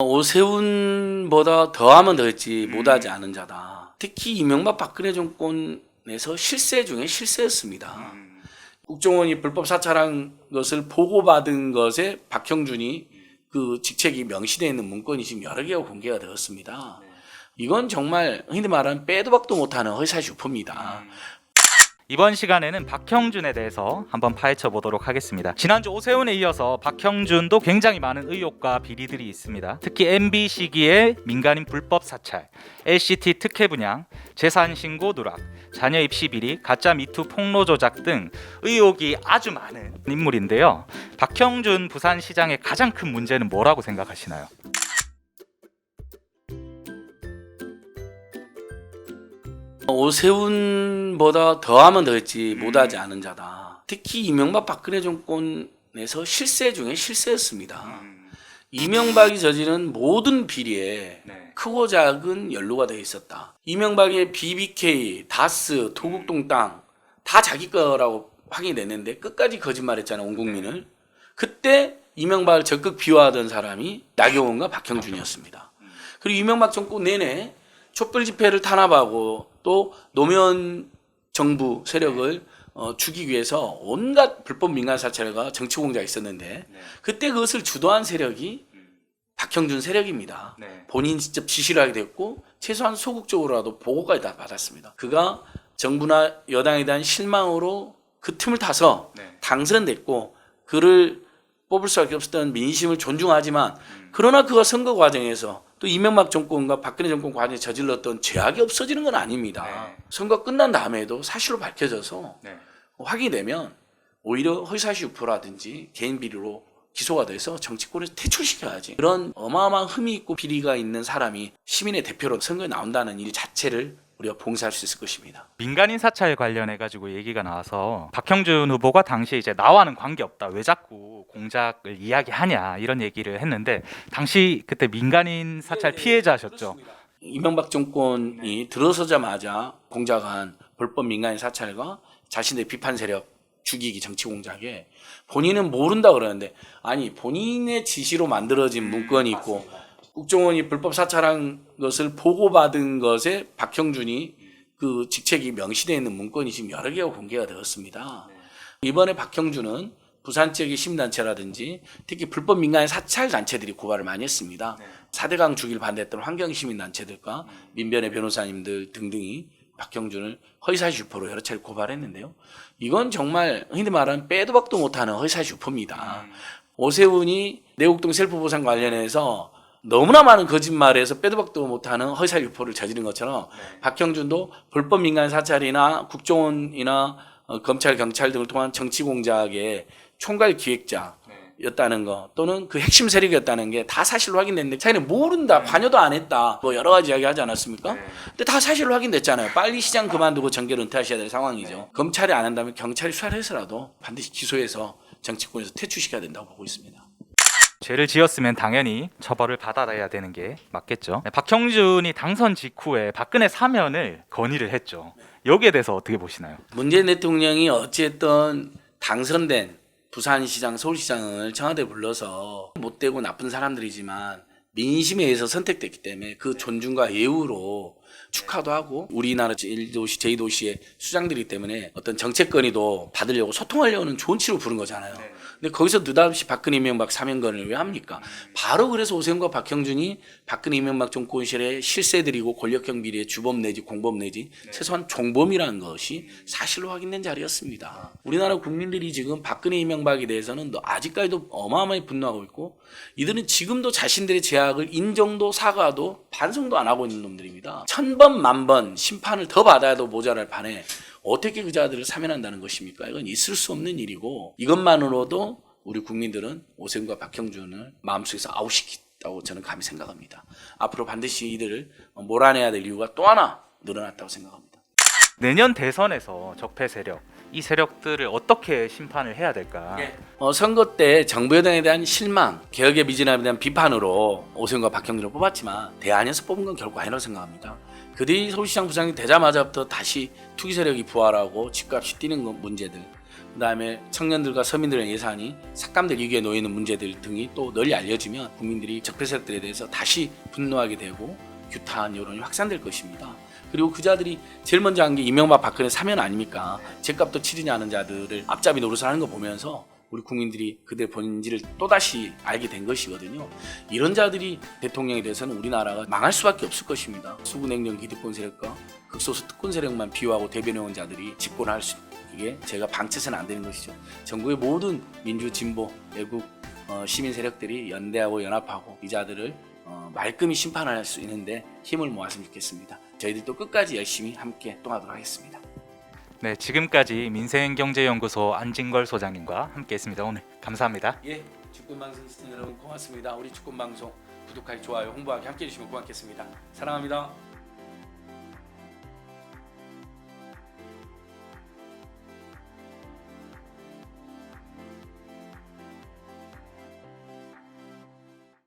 오세훈보다 더하면 더했지 못하지 않은 자다. 특히 이명박 박근혜 정권에서 실세 중에 실세였습니다. 국정원이 불법 사찰한 것을 보고받은 것에 박형준이 그 직책이 명시되어 있는 문건이 지금 여러 개가 공개가 되었습니다. 이건 정말 흔히 말하는 빼도 박도 못하는 허위사실 유포입니다. 이번 시간에는 박형준에 대해서 한번 파헤쳐 보도록 하겠습니다. 지난주 오세훈에 이어서 박형준도 굉장히 많은 의혹과 비리들이 있습니다. 특히 MB 시기의 민간인 불법 사찰, LCT 특혜 분양, 재산 신고 누락, 자녀 입시 비리, 가짜 미투 폭로 조작 등 의혹이 아주 많은 인물인데요. 박형준 부산시장의 가장 큰 문제는 뭐라고 생각하시나요? 오세훈보다 더하면 더했지 못하지 않은 자다. 특히 이명박 박근혜 정권에서 실세 중에 실세였습니다. 이명박이 저지른 모든 비리에 네. 크고 작은 연루가 되어 있었다. 이명박의 BBK, 다스, 도곡동 땅 다 자기 거라고 확인이 됐는데 끝까지 거짓말했잖아 온 국민을. 그때 이명박을 적극 비호하던 사람이 나경원과 박형준이었습니다. 그리고 이명박 정권 내내 촛불 집회를 탄압하고 또 노무현 정부 세력을 어, 죽이기 위해서 온갖 불법 민간 사찰과 정치 공작이 있었는데 그때 그것을 주도한 세력이 박형준 세력입니다. 네. 본인 직접 지시를 하게 됐고 최소한 소극적으로라도 보고까지 다 받았습니다. 그가 정부나 여당에 대한 실망으로 그 틈을 타서 네. 당선됐고 그를 뽑을 수밖에 없었던 민심을 존중하지만 그러나 그가 선거 과정에서 또 이명박 정권과 박근혜 정권 과정에 저질렀던 죄악이 없어지는 건 아닙니다. 네. 선거 끝난 다음에도 사실로 밝혀져서 네. 확인이 되면 오히려 허위사실 유포라든지 개인 비리로 기소가 돼서 정치권에서 퇴출시켜야지. 그런 어마어마한 흠이 있고 비리가 있는 사람이 시민의 대표로 선거에 나온다는 일 자체를 우리가 봉사할 수 있을 것입니다. 민간인 사찰 관련해 가지고 얘기가 나와서 박형준 후보가 당시에 이제 나와는 관계 없다. 왜 자꾸 공작을 이야기하냐 이런 얘기를 했는데 당시 그때 민간인 사찰 피해자셨죠. 이명박 정권이 들어서자마자 공작한 불법 민간인 사찰과 자신의 비판 세력 죽이기 정치 공작에 본인은 모른다 그러는데 아니 본인의 지시로 만들어진 문건이 있고 국정원이 불법 사찰한 것을 보고받은 것에 박형준이 그 직책이 명시되어 있는 문건이 지금 여러 개가 공개가 되었습니다. 이번에 박형준은 부산 지역의 시민단체라든지 특히 불법 민간인 사찰 단체들이 고발을 많이 했습니다. 사대강 주기를 반대했던 환경시민단체들과 민변의 변호사님들 등등이 박형준을 허위사실 유포로 여러 차례 고발했는데요. 이건 정말 흔히 말하는 빼도 박도 못하는 허위사실 유포입니다. 오세훈이 내곡동 셀프 보상 관련해서 너무나 많은 거짓말에서 빼도 박도 못하는 허위사실 유포를 저지른 것처럼 박형준도 불법 민간 사찰이나 국정원이나 어, 검찰 경찰 등을 통한 정치 공작의 총괄 기획자 였다는 거 또는 그 핵심 세력이었다는 게 다 사실로 확인됐는데 자기는 모른다 관여도 안 했다 뭐 여러 가지 이야기 하지 않았습니까? 근데 다 사실로 확인됐잖아요. 빨리 시장 그만두고 정계를 은퇴하셔야 될 상황이죠. 검찰이 안 한다면 경찰이 수사를 해서라도 반드시 기소해서 정치권에서 퇴출시켜야 된다고 보고 있습니다. 죄를 지었으면 당연히 처벌을 받아야 되는 게 맞겠죠. 네, 박형준이 당선 직후에 박근혜 사면을 건의를 했죠. 여기에 대해서 어떻게 보시나요? 문재인 대통령이 어찌했든 당선된 부산시장, 서울시장을 청와대에 불러서 못되고 나쁜 사람들이지만 민심에 의해서 선택됐기 때문에 그 존중과 예우로 축하도 하고 우리나라 제1도시, 제2도시의 수장들이기 때문에 어떤 정책 건의도 받으려고 소통하려는 좋은 치로 부른 거잖아요. 근데 거기서 느닷없이 박근혜 이명박 사면건을 왜 합니까? 바로 그래서 오세훈과 박형준이 박근혜 이명박 정권 시절에 실세들이고 권력형 비리의 주범 내지 공범 내지 최소한 종범이라는 것이 사실로 확인된 자리였습니다. 우리나라 국민들이 지금 박근혜 이명박에 대해서는 너- 아직까지도 어마어마하게 분노하고 있고 이들은 지금도 자신들의 죄악을 인정도 사과도 반성도 안 하고 있는 놈들입니다. 천 번 만 번 심판을 더 받아도 모자랄 판에 어떻게 그 자들을 사면한다는 것입니까? 이건 있을 수 없는 일이고 이것만으로도 우리 국민들은 오세훈과 박형준을 마음속에서 아웃시켰다고 저는 감히 생각합니다. 앞으로 반드시 이들을 몰아내야 될 이유가 또 하나 늘어났다고 생각합니다. 내년 대선에서 적폐 세력 이 세력들을 어떻게 심판을 해야 될까? 어, 선거 때 정부 여당에 대한 실망, 개혁의 미진함에 대한 비판으로 오세훈과 박형준을 뽑았지만 대안에서 뽑은 건 결국 아니라고 생각합니다. 그들이 서울시장 부장이 되자마자부터 다시 투기 세력이 부활하고 집값이 뛰는 거- 문제들 그다음에 청년들과 서민들의 예산이 삭감될 위기에 놓여 있는 문제들 등이 또 널리 알려지면 국민들이 적폐 세력들에 대해서 다시 분노하게 되고 규탄 여론이 확산될 것입니다. 그리고 그 자들이 제일 먼저 한 게 이명박 박근혜 사면 아닙니까? 제값도 치르냐 하는 자들을 앞잡이 노릇을 하는 거 보면서 우리 국민들이 그들의 본질을 또다시 알게 된 것이거든요. 이런 자들이 대통령에 대해서는 우리나라가 망할 수밖에 없을 것입니다. 수구냉정 기득권 세력과 극소수 특권 세력만 비호하고 대변해온 자들이 집권할 수 이게 제가 방치해서는 안 되는 것이죠. 전국의 모든 민주 진보 외국 어, 시민 세력들이 연대하고 연합하고 이 자들을 어, 말끔히 심판할 수 있는데 힘을 모았으면 좋겠습니다. 저희들도 끝까지 열심히 함께 활동하도록 하겠습니다. 네, 지금까지 민생경제연구소 안진걸 소장님과 함께했습니다. 오늘 감사합니다. 예, 축구방송 시청자 여러분 고맙습니다. 우리 축구방송 구독하기 좋아요 홍보하기 함께 해 주시면 고맙겠습니다. 사랑합니다.